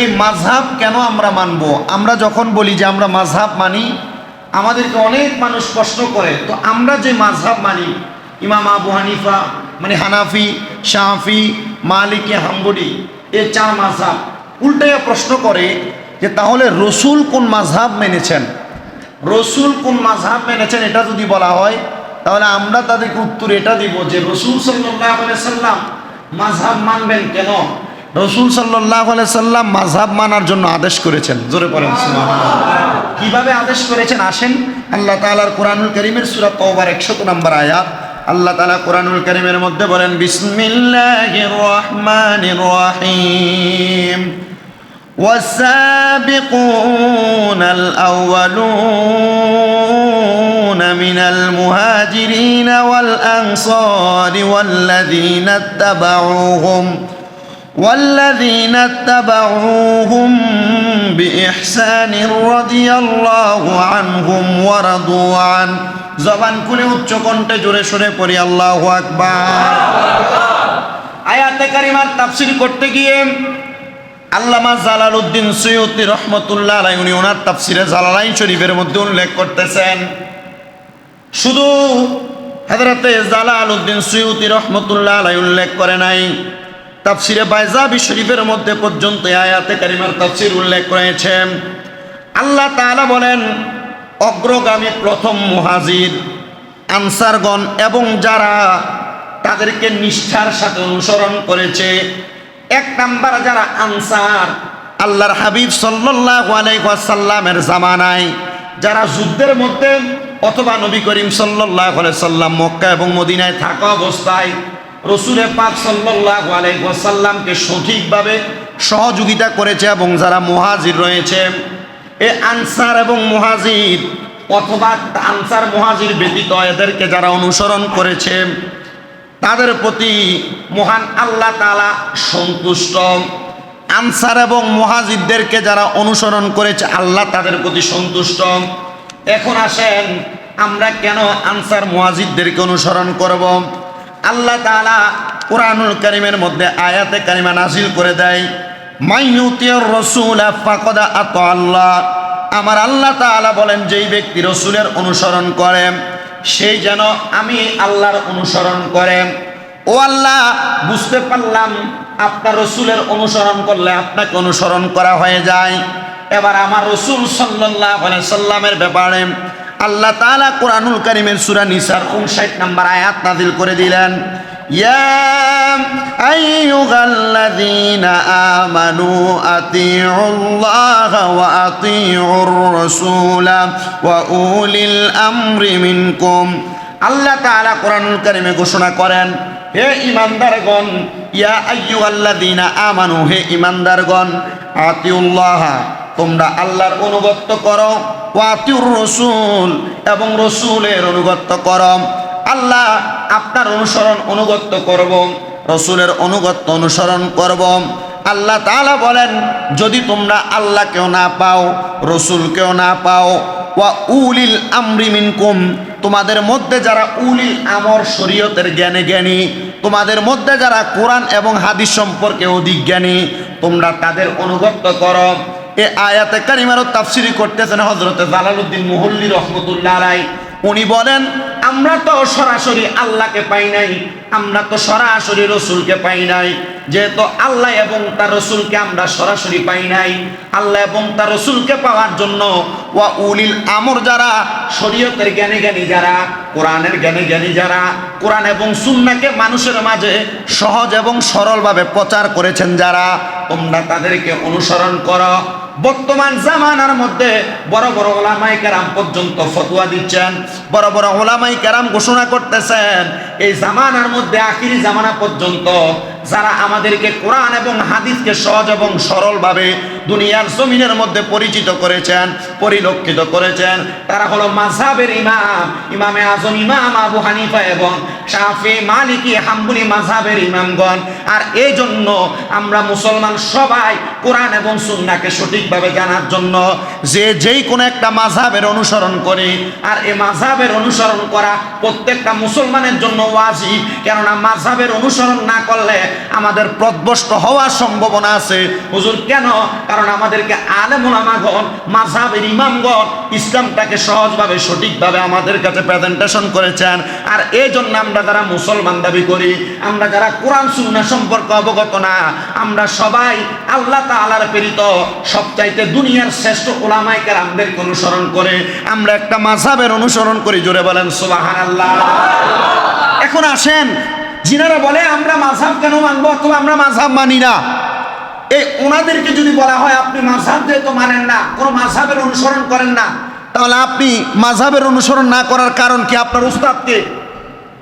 এই মাঝহাব কেন আমরা মানব? আমরা যখন বলি যে আমরা মাঝহাব মানি, আমাদেরকে অনেক মানুষ প্রশ্ন করে, তো আমরা যে মাঝহাব মানি, ইমাম আবু হানিফা মানে হানাফি শাহফি মালিকে হাম্বুরি এ চার মাঝহাব, উল্টাইয়া প্রশ্ন করে যে তাহলে রসুল কোন মাঝহাব মেনেছেন? রসুল কোন মাঝহাব মেনেছেন এটা যদি বলা হয়, তাহলে আমরা তাদেরকে উত্তর এটা দিব যে রসুল সাল্লাহ সাল্লাম মাঝহাব মানবেন কেন? রসুল সাল্লাহ সাল্লাম মাঝহাব মানার জন্য আদেশ করেছেন জোরে পড়েন সুবহানাল্লাহ। কিভাবে আদেশ করেছেন আসেন আল্লাহ তাআলার কোরআনুল করিমের সুরা তওবার একশত নম্বর আয়াত আল্লাহ তাআলা কোরআনুল করিমের মধ্যে বলেন বিসমিল্লাহির রহমানির রহিম والسابقون الأولون من المهاجرين والأنصار والذين اتبعوهم والذين اتبعوهم بإحسان رضي الله عنهم ورضوا عنه জবান খুলে উচ্চ কণ্ঠে জোরে সরে পড়ি আল্লাহু আকবার আয়াতে কারিমার তাফসীর করতে গিয়ে আল্লামা জালাল উদ্দিন সৈয়দি রহমতুল্লাহ আলাই উনি ওনার তাফসিরে জালালাইন শরীফের মধ্যে উল্লেখ করতেছেন শুধু হাজরাতে জালাল উদ্দিন সৈয়দি রহমতুল্লাহ আলাই উল্লেখ করে নাই তাফসিরে বাইজাবি শরীফের মধ্যে পর্যন্ত আয়াতে কারিমার তাফসির উল্লেখ করেছেন আল্লাহ তাআলা বলেন, অগ্রগামী প্রথম মুহাজির, আনসারগণ এবং যারা তাদেরকে নিষ্ঠার সাথে অনুসরণ করেছে, এক নাম্বার যারা আনসার, আল্লাহর হাবিব সাল্লাল্লাহু আলাইহি ওয়াসাল্লামের জামানায়, যারা যুদ্ধের মধ্যে অথবা নবী করিম আলাইহি সাল্লাম মক্কা এবং মদিনায় থাকা অবস্থায় রসুলের পাক সাল্লাল্লাহু আলাইহি সঠিকভাবে সহযোগিতা করেছে এবং যারা মুহাজির রয়েছে, এ আনসার এবং মুহাজির অথবা আনসার মহাজির ব্যতীত এদেরকে যারা অনুসরণ করেছে, তাদের প্রতি মহান আল্লাহ তালা সন্তুষ্ট। আনসার এবং মহাজিদদেরকে যারা অনুসরণ করেছে, আল্লাহ তাদের প্রতি সন্তুষ্ট। এখন আসেন, আমরা কেন আনসার মুহাজিদদেরকে অনুসরণ করব? আল্লাহ তালা কোরআনুল করিমের মধ্যে আয়াতে কারিমা নাজিল করে দেয় মাইয়ুতিয়র রসুল ফাকদা আত আল্লাহ। আমার আল্লাহ তাআলা বলেন, যেই ব্যক্তি রসুলের অনুসরণ করে, সেই যেন আমি আল্লাহর অনুসরণ করে। ও আল্লাহ, বুঝতে পারলাম আপনার রসুলের অনুসরণ করলে আপনাকে অনুসরণ করা হয়ে যায়। এবার আমার রসুল সাল্লাহ সাল্লামের ব্যাপারে আল্লাহ তাআলা কোরআনুল করিমের সুরা নিসার উনষাট নাম্বার আয়াত নাজিল করে দিলেন يا أيها الذين آمنوا أطيعوا الله وأطيعوا الرسول وأولي الأمر منكم আল্লাহ তাআলা কোরআনুল কারিমে ঘোষণা করেন হে ইমানদারগণ ইয়া আইয়ুহাল্লাযীনা আমানু হে ইমানদারগণ আতিউল্লাহ তোমরা আল্লাহর অনুগত্য করো, ওয়াতিউর রসুল এবং রসুলের অনুগত্য করো। আল্লাহ আপনার অনুসরণ অনুগত্য করব, রসুলের অনুগত্য অনুসরণ করব। আল্লাহ তাআলা বলেন, যদি তোমরা আল্লাহ আল্লাহকেও না পাও, রসুলকেও না পাও, ওয়া উলিল আমরি মিনকুম, তোমাদের মধ্যে যারা উলিল আমর শরীয়তের জ্ঞানে জ্ঞানী, তোমাদের মধ্যে যারা কোরআন এবং হাদিস সম্পর্কে অধিক জ্ঞানী, তোমরা তাদের অনুগত্য করো। এ আয়াতে কারিমারও তাফসিরি করতেছেন হজরতে জালালুদ্দিন মুহল্লি রহমতুল্লাহ রায় উনি বলেন, আমরা তো সরাসরি আল্লাহকে পাই নাই, আমরা তো সরাসরি রসুলকে পাই নাই। যেহেতু আল্লাহ এবং তার রসুলকে আমরা সরাসরি পাই নাই, আল্লাহ এবং তার রসুলকে পাওয়ার জন্য ওয়া উলিল আমর যারা, শরীয়তের জ্ঞানী জ্ঞানী যারা, কোরআনের জ্ঞানী জ্ঞানী যারা, কোরআন এবং সুন্নাকে মানুষের মাঝে সহজ এবং সরলভাবে প্রচার করেছেন যারা, তোমরা তাদেরকে অনুসরণ করো। বর্তমান জামানার মধ্যে বড় বড় ওলামাই কেরাম পর্যন্ত ফতুয়া দিচ্ছেন, বড় বড় ওলামাই কেরাম ঘোষণা করতেছেন, এই জামানার মধ্যে আখিরি জামানা পর্যন্ত যারা আমাদেরকে কোরআন এবং হাদিসকে সহজ এবং সরলভাবে দুনিয়ার জমিনের মধ্যে পরিচিত করেছেন, পরিলক্ষিত করেছেন। তারা হলো মাঝহাবের ইমাম, ইমামে আজম, ইমাম আবু হানিফা এবং শাফি, মালিকি, হাম্বুলি মাঝহাবের ইমামগণ। আর এই জন্য আমরা মুসলমান সবাই কোরআন এবং সুন্নাকে সঠিকভাবে জানার জন্য যে যেই কোনো একটা মাঝহাবের অনুসরণ করে। আর এই মাঝহাবের অনুসরণ করা প্রত্যেকটা মুসলমানের জন্য ওয়াজিব। কেননা মাঝহাবের অনুসরণ না করলে আমাদের প্রদ্বষ্ট হওয়ার সম্ভাবনা আছে। হুজুর, কেন? কারণ আমাদেরকে আলেম ওলামাগণ মাঝহাবের ইমামগণ ইসলামটাকে সহজভাবে, সঠিকভাবে আমাদের কাছে প্রেজেন্টেশন করেছেন। আর এই জন্য আমরা যারা মুসলমান দাবি করি, আমরা যারা কোরআন সুন্নাহ সম্পর্কে অবগত না, আমরা সবাই আল্লাহ তাআলার প্রেরিত, সবচাইতে দুনিয়ার শ্রেষ্ঠ ওলামায়ে কেরামদেরকে অনুসরণ করে। আমরা একটা মাযহাবের অনুসরণ করি, জোরে বলেন সুবহানাল্লাহ। এখন আসেন, যিনারা বলে, আমরা মাঝহাব কেন মানবো? অথবা, আমরা মাঝহাব মানি না। এই ওনাদেরকে যদি বলা হয় আপনি মাঝহাব যেহেতু মানেন না, কোনো মাঝহাবের অনুসরণ করেন না, তাহলে আপনি মাঝহাবের অনুসরণ না করার কারণ কি আপনার উস্তাদকে?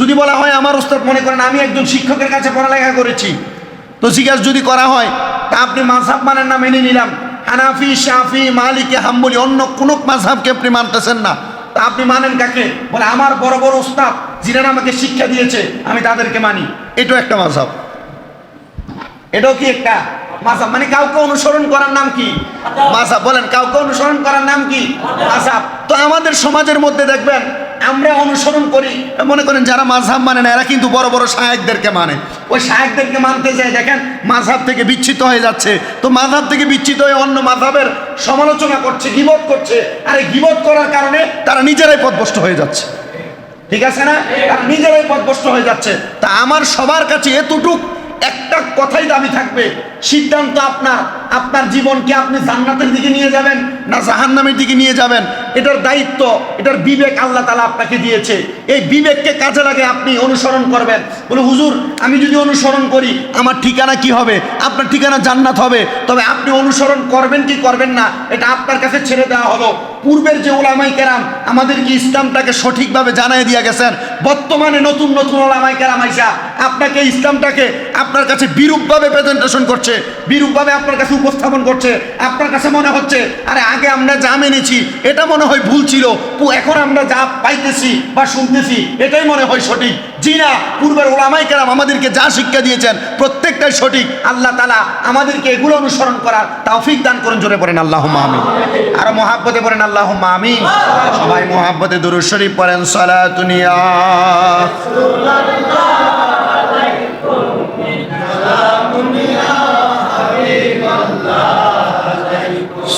যদি বলা হয় আমার উস্তাদ মনে করেন আমি একজন শিক্ষকের কাছে পড়ালেখা করেছি, তো জিজ্ঞাসা যদি করা হয়, তা আপনি মাঝহাব মানেন না, মেনে নিলাম। হানাফি, শাফি, মালিকে, হাম্বলি, অন্য কোনো মাঝহাবকে আপনি মানতেছেন না। তা আপনি মানেন কাকে? বলে, আমার বড় বড় উস্তাদ, যিনারা আমাকে শিক্ষা দিয়েছে, আমি তাদেরকে মানি। এটাও একটা মাঝহাব। এটাও কি একটা? মাসাব মানে কাউকে অনুসরণ করার নাম কি? মাসাব বলেন, কাউকে অনুসরণ করার নাম কি? মাসাব তো আমাদের সমাজের মধ্যে দেখবেন, আমরা অনুসরণ করি। মনে করেন যারা মাঝহাব মানে না, এরা কিন্তু বড় বড় শায়েকদেরকে মানে। ওই শায়েকদেরকে মানতে যায় দেখেন মাঝহাব থেকে বিচ্ছিত হয়ে যাচ্ছে। তো মাঝহাব থেকে বিচ্ছিত হয়ে অন্য মাঝহাবের সমালোচনা করছে, গিবত করছে। আর এই গিবত করার কারণে তারা নিজেরাই পথভ্রষ্ট হয়ে যাচ্ছে। ঠিক আছে না? নিজেরাই পথভ্রষ্ট হয়ে যাচ্ছে। তা আমার সবার কাছে এতটুক একটা কথাই দাবি থাকবে, সিদ্ধান্ত আপনার। আপনার জীবনকে আপনি জান্নাতের দিকে নিয়ে যাবেন না জাহান্নামের দিকে নিয়ে যাবেন? এটার দায়িত্ব, এটার বিবেক আল্লাহ তালা আপনাকে দিয়েছে। এই বিবেককে কাজে লাগে আপনি অনুসরণ করবেন। বলে, হুজুর, আমি যদি অনুসরণ করি, আমার ঠিকানা কি হবে? আপনার ঠিকানা জান্নাত হবে। তবে আপনি অনুসরণ করবেন কি করবেন না, এটা আপনার কাছে ছেড়ে দেওয়া হলো। পূর্বের যে ওলামাই কেরাম আমাদেরকে ইসলামটাকে সঠিকভাবে জানাই দিয়ে গেছেন বর্তমানে নতুন নতুন ওলামাই কেরামাইসা আপনাকে ইসলামটাকে আপনার কাছে বিরূপভাবে প্রেজেন্টেশন করছে, বিরূপভাবে আপনার কাছে উপস্থাপন করছে, আপনার কাছে মনে হচ্ছে, আরে আগে আমরা যা মেনেছি, এটা মনে হয় ভুল ছিল এখন আমরা যা পাইতেছি বা শুনতেছি, এটাই মনে হয় সঠিক। জি না পূর্বের ওলামাই কেরাম আমাদেরকে যা শিক্ষা দিয়েছেন, প্রত্যেকটাই সঠিক। আল্লাহ তালা আমাদেরকে এগুলো অনুসরণ করার তাওফিক দান করুন, জোরে পড়েন আল্লাহ আমিন। আর মহাব্বতে পড়েন আল্লাহ মামি সবাই মহাব্বতে দুরুদ শরীফ পড়েন সালাতুনিয়া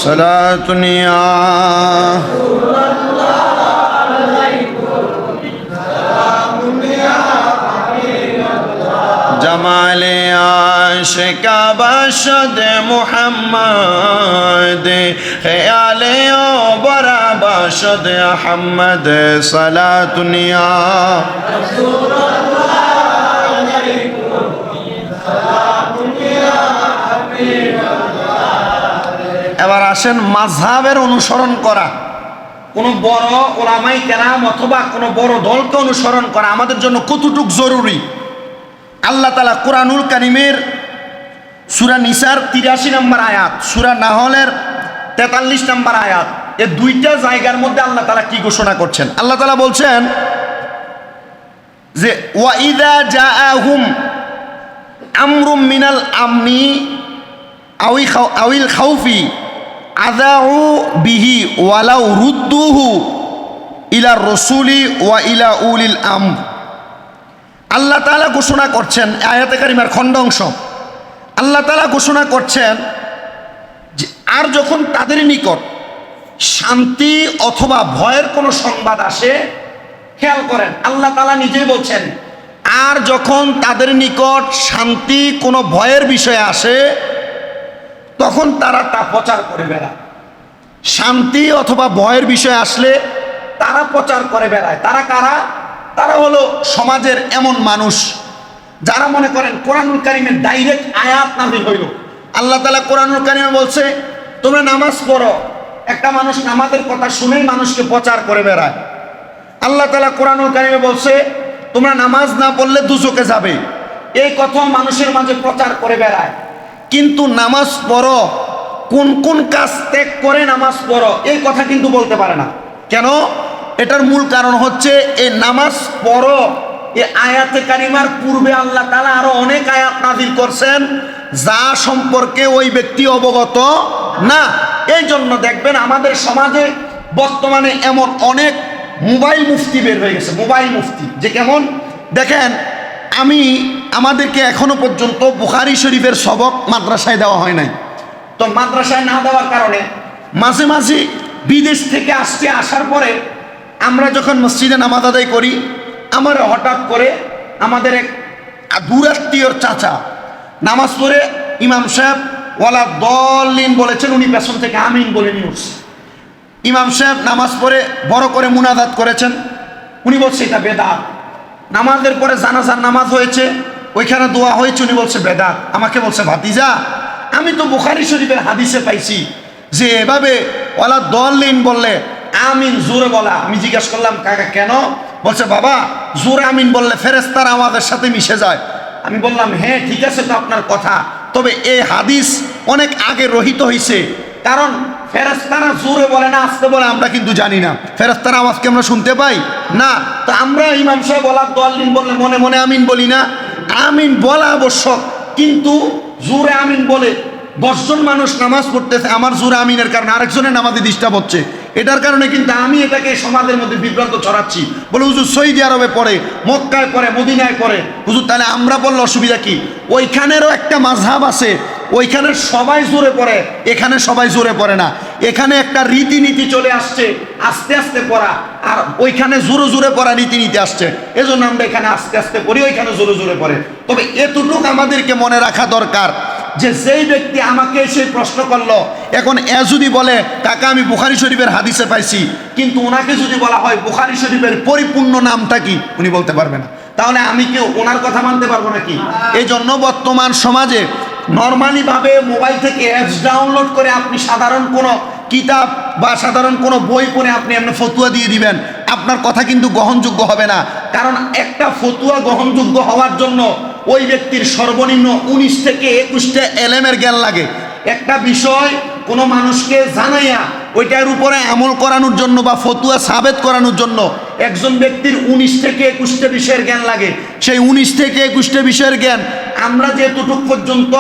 সালাতুনিয়া জামালে আশকা বাসদ মুহাম্মদ খেয়ালে ও বরা বাসদ আহমদ সালাতুনিয়া এবার আসেন মাঝহাবের অনুসরণ করা। কোনো বড় ওলামাই কেরাম অথবা কোনো বড় দলকে অনুসরণ করা আমাদের জন্য কতটুক জরুরি? আল্লাহ তালা কোরআনুল কারিমের সুরা নিসার তিরাশি নম্বর আয়াত, সুরা নাহলের তেতাল্লিশ নম্বর আয়াত, এ দুইটা জায়গার মধ্যে আল্লাহ তালা কি ঘোষণা করছেন? আল্লাহ তালা বলছেন যে ওয়াইদা জা আহুম আমরুম মিনাল আমনি আউই আউইল খাউফি আদাউ বিহি ওয়ালাউ রুদ্দুহু ইলা রসুলি ওয়া ইলা উলিল আম আল্লাহ তালা ঘোষণা করছেন আয়াতে কারিমার খণ্ড অংশ। আল্লাহ তালা ঘোষণা করছেন যে, আর যখন তাদের নিকট শান্তি অথবা ভয়ের কোনো সংবাদ আসে, খেয়াল করেন, আল্লাহ তালা নিজেই বলছেন, আর যখন তাদের নিকট শান্তি কোনো ভয়ের বিষয়ে আসে, তখন তারা তা প্রচার করে বেড়ায়। শান্তি অথবা ভয়ের বিষয় আসলে তারা প্রচার করে বেড়ায়। তারা কারা? তারা হলো সমাজের এমন মানুষ যারা মনে করেন কোরআনুল কারিমের ডাইরেক্ট আয়াত নাজিল হইল। আল্লাহ তালা কোরআনুল কারিমে বলছে, তোমরা নামাজ পড়ো, একটা মানুষ নামাজের কথা শুনেই মানুষকে প্রচার করে বেড়ায়। আল্লাহ তালা কোরআনুল কারিমে বলছে, তোমরা নামাজ না পড়লে দুচোকে যাবে। এই কথাও মানুষের মাঝে প্রচার করে বেড়ায়। কিন্তু নামাজ পড়ো, কোন কোন কাজ ত্যাগ করে নামাজ পড়ো, এই কথা কিন্তু বলতে পারে না। কেন? এটার মূল কারণ হচ্ছে এই নামাজ পড়ো, এ আয়াতে কারিমার পূর্বে আল্লাহ তালা আরও অনেক আয়াত নাজিল করছেন, যা সম্পর্কে ওই ব্যক্তি অবগত না। এই জন্য দেখবেন আমাদের সমাজে বর্তমানে এমন অনেক মোবাইল মুফতি বের হয়ে গেছে, মোবাইল মুফতি। যে কেমন? দেখেন, আমি আমাদেরকে এখনও পর্যন্ত বুখারি শরীফের সবক মাদ্রাসায় দেওয়া হয় নাই। তো মাদ্রাসায় না দেওয়ার কারণে মাঝে মাঝে বিদেশ থেকে আসছে, আসার পরে আমরা যখন মসজিদে নামাজ আদায় করি, আমার হঠাৎ করে আমাদের এক দূরাত্মীয়র চাচা নামাজ পড়ে ইমাম সাহেব ওয়ালা দলিন বলেছেন, উনি পেছন থেকে আমিন বলে উঠছে। ইমাম সাহেব নামাজ পড়ে বড় করে মুনাজাত করেছেন। উনি বলছে, এটা বেদাত। নামাজের পরে জানাজার নামাজ হয়েছে, ওইখানে দোয়া হয়েছে, উনি বলছে, বেদাত। আমাকে বলছে, ভাতিজা, আমি তো বুখারি শরীফের হাদিসে পাইছি যে এভাবে ওলা দলিন বললে আমিন জোরে বলা। আমি জিজ্ঞাসা করলাম, কাকা, কেন? বলছে, বাবা, জোরে আমিন বললে ফেরেস্তারা আমাদের সাথে মিশে যায়। আমি বললাম হ্যাঁ ঠিক আছে তো আপনার কথা। তবে এই হাদিস অনেক আগে রহিত হয়েছে কারণ ফেরেস্তারা জোরে বলে না, আসতে বলে আমরা কিন্তু জানি না। ফেরেস্তারা আওয়াজকে আমরা শুনতে পাই? না। তো আমরা ইমাম সাহেব বলার দলিন বললে মনে মনে আমিন বলি না। আমিন বলা আবশ্যক, কিন্তু জোরে আমিন বলে দশজন মানুষ নামাজ পড়তেছে, আমার জোরে আমিনের কারণে আরেকজনের নামাজে ডিস্টার্ব হচ্ছে। এটার কারণে কিন্তু আমি এটাকে সমাজের মধ্যে বিভ্রান্ত ছড়াচ্ছি। বলে হুজুর সৌদি আরবে পড়ে, মক্কায় পড়ে, মদিনায় পড়ে। হুজুর, তাহলে আমরা বললে অসুবিধা কি? ওইখানেরও একটা মাঝহাব আছে। ওইখানে সবাই জোরে পড়ে, এখানে সবাই জোরে পড়ে না। এখানে একটা রীতিনীতি চলে আসছে, আস্তে আস্তে পড়া, আর ওইখানে জোরে জোরে পড়া রীতিনীতি আসছে। এজন্য আমরা এখানে আস্তে আস্তে পড়ি, ওইখানে জোরে জোরে পড়ে। তবে এতটুকু আমাদেরকে মনে রাখা দরকার যে যেই ব্যক্তি আমাকে এসে প্রশ্ন করল, এখন এ যদি বলে কাকা আমি বুখারি শরীফের হাদিসে পাইছি, কিন্তু ওনাকে যদি বলা হয় বুখারি শরীফের পরিপূর্ণ নামটা কি, উনি বলতে পারবে না। তাহলে আমি কি ওনার কথা মানতে পারব নাকি? এই জন্য বর্তমান সমাজে নর্মালিভাবে মোবাইল থেকে অ্যাপস ডাউনলোড করে আপনি সাধারণ কোনো কিতাব বা সাধারণ কোনো বই পড়ে আপনি এমনি ফতুয়া দিয়ে দিবেন, আপনার কথা কিন্তু গ্রহণযোগ্য হবে না। কারণ একটা ফতুয়া গ্রহণযোগ্য হওয়ার জন্য ওই ব্যক্তির সর্বনিম্ন উনিশ থেকে একুশটা এলেমের জ্ঞান লাগে। একটা বিষয় কোনো মানুষকে জানাইয়া ওইটার উপরে আমল করানোর জন্য বা ফতুয়া সাবেত করানোর জন্য একজন ব্যক্তির উনিশ থেকে একুশটা বিষয়ের জ্ঞান লাগে। সেই উনিশ থেকে একুশটা বিষয়ের জ্ঞান আমরা যেতটুক পর্যন্ত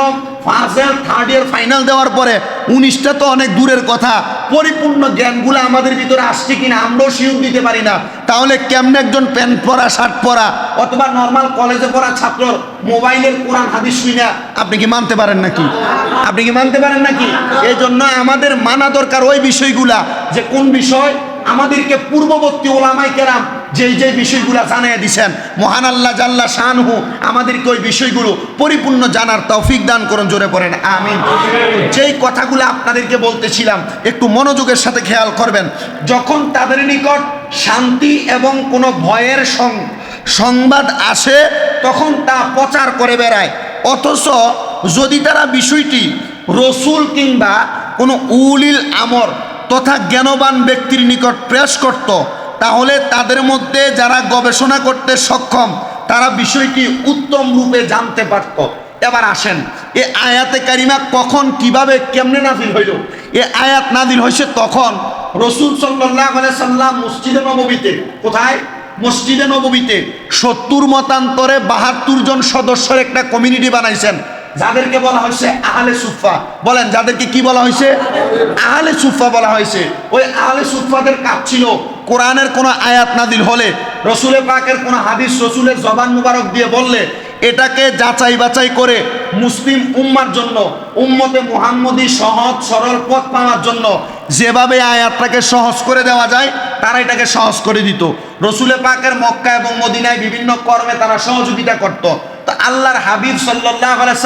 first year third year final দেওয়ার পরে উনিশটা তো অনেক দূরের কথা। পরিপূর্ণ জ্ঞানগুলো আমাদের ভিতরে আসছে কিনা আমরাও শিউর দিতে পারি না। তাহলে কেমনে একজন প্যান্ট পরা, শার্ট পরা অথবা নর্মাল কলেজে পড়া ছাত্র মোবাইলের কোরআন, হাদিস শুনে আপনি কি মানতে পারেন নাকি? আপনি কি মানতে পারেন নাকি? এই জন্য আমাদের মানা দরকার ওই বিষয়গুলা যে কোন বিষয় আমাদেরকে পূর্ববর্তী ওলামাই কেরাম যে যে বিষয়গুলো জানিয়ে দিছেন, মহান আল্লাহ জাল্লা শানহু, আমাদেরকে ওই বিষয়গুলো পরিপূর্ণ জানার তৌফিক দান করুন, জোরে পড়েন, আমিন। যেই কথাগুলো আপনাদেরকে বলতেছিলাম, একটু মনোযোগের সাথে খেয়াল করবেন, যখন তাদের নিকট শান্তি এবং কোনো ভয়ের সংবাদ আসে, তখন তা প্রচার করে বেড়ায়। অথচ যদি তারা বিষয়টি রসুল কিংবা কোনো উলিল আমর তথা জ্ঞানবান ব্যক্তির নিকট প্রেস করত তাহলে তাদের মধ্যে যারা গবেষণা করতে সক্ষম, তারা বিষয়টি উত্তম রূপে জানতে পারত। এবার আসেন, এ আয়াতে কারিমা কখন, কীভাবে, কেমনে নাজিল হইল? এ আয়াত নাজিল হয়েছে তখন রসুল সাল্লাহ সাল্লাম মসজিদে নবমীতে কোথায়? মসজিদে নবমীতে সত্তর মতান্তরে বাহাত্তর জন সদস্যের একটা কমিউনিটি বানাইছেন। যাদেরকে বলা হয়েছে আহলে সুফা বলেন, যাদেরকে কি বলা হয়েছে? আহলে সুফা বলা হয়েছে। ওই আহলে সুফাদের কাজ ছিল কোরআনের কোনো আয়াত নাদিল হলে রসুলের পাকের কোনো হাদিস রসুলের জবান মুবারক দিয়ে বললে, এটাকে যাচাই বাছাই করে মুসলিম উম্মার জন্য, উম্মতে মুহাম্মদী সহজ সরল পথ পাওয়ার জন্য যেভাবে আয়াতটাকে সহজ করে দেওয়া যায়, তারা এটাকে সহজ করে দিত। রসুলে পাকের মক্কা এবং মদিনায় বিভিন্ন কর্মে তারা সহযোগিতা করত। তো আল্লাহর হাবিব সাল্লাহ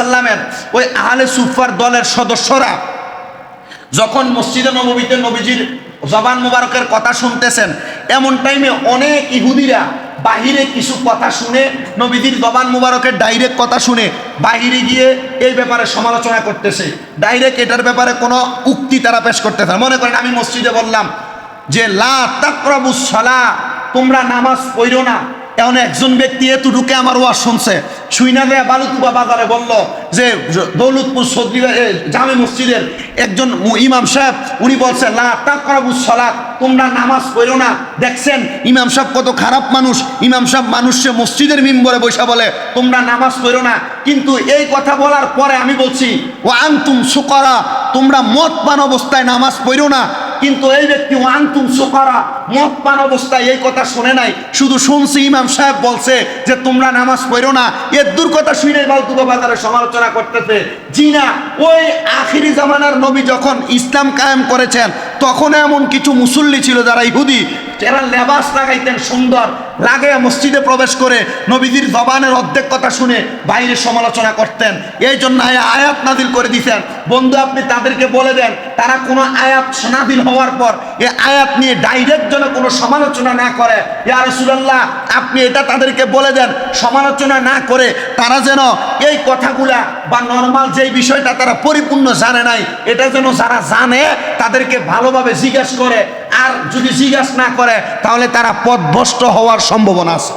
সাল্লামের ওই আহলে সুফার দলের সদস্যরা যখন মসজিদে নবমীতে নবীজির জবান মুবারকের কথা শুনতেছেন। এমন টাইমে অনেক ইহুদিরা বাহিরে কিছু কথা শুনে, নবীজির জবান মুবারকের ডাইরেক্ট কথা শুনে বাহিরে গিয়ে এই ব্যাপারে সমালোচনা করতেছে। ডাইরেক্ট এটার ব্যাপারে কোনো উক্তি তারা পেশ করতেছে। মনে করেন আমি মসজিদে বললাম যে, লা তাকরাবুস সালা তোমরা নামাজ পড়ো না। এমন একজন ব্যক্তি এতটুকে আমার ওয়াজ শুনছে। শুইনা দেয়া বালুতুবা বাজারে বলল যে দৌলতপুর সদরি জামে মসজিদের একজন ইমাম সাহেব, উনি বলছেন, লা তাকরাবুস সালাত, তোমরা নামাজ পড়ো না। দেখছেন, ইমাম সাহেব কত খারাপ মানুষ। ইমাম সাহেব মানুষে মসজিদের মিম্বরে বসে বলে, তোমরা নামাজ পড়ো না। কিন্তু এই কথা বলার পরে আমি বলছি ও আনতুম সুকরা, তোমরা মদ পান অবস্থায় নামাজ পড়ো না। কিন্তু এই ব্যক্তি ওয়ান্তুম সুকারা মদ পান অবস্থায় এই কথা শুনে নাই। শুধু শুনছি ইমাম সাহেব বলছে যে, তোমরা নামাজ পড়ো না। এর দূর কথা শুনে বালতুবা বাজারে সমালোচনা করতেছে। জি না, ওই আখিরি জামানার নবী যখন ইসলাম কায়েম করেছেন, তখন এমন কিছু মুসল্লি ছিল যারা ইহুদি, যারা লেবাস লাগাইতেন সুন্দর লাগে মসজিদে প্রবেশ করে নবীজির জবানের অর্ধেক কথা শুনে বাইরে সমালোচনা করতেন। এই জন্য আয়া- আয়াত নাদিল করে দিতেন বন্ধু, আপনি তাদেরকে বলে দেন, তারা কোনো আয়াত নাদিল হওয়ার পর এ আয়াত নিয়ে ডাইরেক্ট যেন কোনো সমালোচনা না করে। ইয়া রাসূলুল্লাহ, আপনি এটা তাদেরকে বলে দেন, সমালোচনা না করে তারা যেন এই কথাগুলা বা নর্মাল যেই বিষয়টা তারা পরিপূর্ণ জানে নাই, এটা যেন যারা জানে তাদেরকে ভালোভাবে জিজ্ঞাসা করে। আর যদি জিজ্ঞাসা না করে, তাহলে তারা পথভ্রষ্ট হওয়ার সম্ভাবনা আছে।